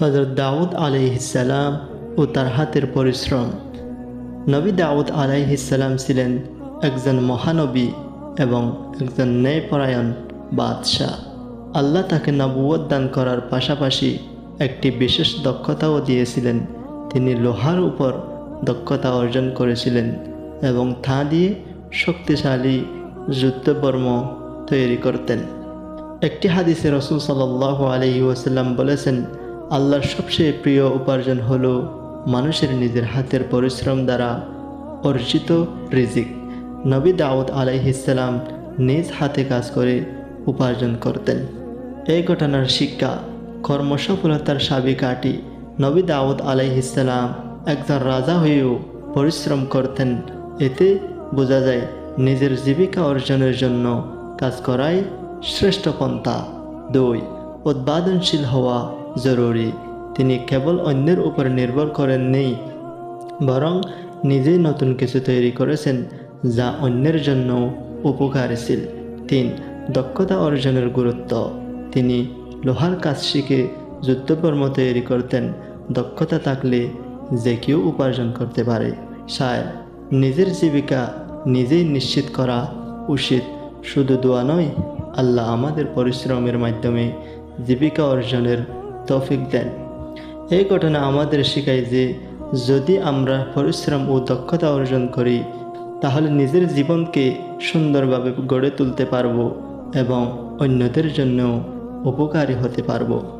হজরত দাউদ আলাইহিসাল্লাম ও তার হাতের পরিশ্রম। নবী দাউদ আলাইহিসাল্লাম ছিলেন একজন মহানবী এবং একজন ন্যায়পরায়ণ বাদশাহ। আল্লাহ তাকে নবুয়ত দান করার পাশাপাশি একটি বিশেষ দক্ষতাও দিয়েছিলেন। তিনি লোহার উপর দক্ষতা অর্জন করেছিলেন এবং তা দিয়ে শক্তিশালী যুদ্ধবর্ম তৈরি করতেন। একটি হাদিসে রসুল সাল্লাহ আলহি ওসাল্লাম বলেছেন আল্লাহর সবচেয়ে প্রিয় উপার্জন হল মানুষের নিজের হাতের পরিশ্রম দ্বারা অর্জিত রিজিক। নবী দাউদ আলাইহিসাল্লাম নিজ হাতে কাজ করে উপার্জন করতেন। এই ঘটনার শিক্ষা, কর্মসফলতার সাবিকাটি নবী দাউদ আলাইহিসাল্লাম একজন রাজা হয়েও পরিশ্রম করতেন। এতে বোঝা যায় নিজের জীবিকা অর্জনের জন্য কাজ করাই শ্রেষ্ঠ পন্থা। দুই, উৎপাদনশীল হওয়া জরুরি তিনি কেবল অন্যের উপর নির্ভর করেন নেই বরং নিজেই নতুন কিছু তৈরি করেছেন যা অন্যের জন্য উপকারী ছিল তিন, দক্ষতা অর্জনের গুরুত্ব তিনি লোহার কাজ শিখে যুদ্ধকর্ম তৈরি করতেন দক্ষতা থাকলে যে কেউ উপার্জন করতে পারে সায় নিজের জীবিকা নিজেই নিশ্চিত করা উচিত। শুধু দোয়া নয়, আল্লাহ আমাদের পরিশ্রমের মাধ্যমে জীবিকা অর্জনের তৌফিক দেন। এই ঘটনা আমাদের শেখায় যে, যদি আমরা পরিশ্রম ও দক্ষতা অর্জন করি, তাহলে নিজের জীবনকে সুন্দরভাবে গড়ে তুলতে পারব এবং অন্যদের জন্য উপকারী হতে পারব।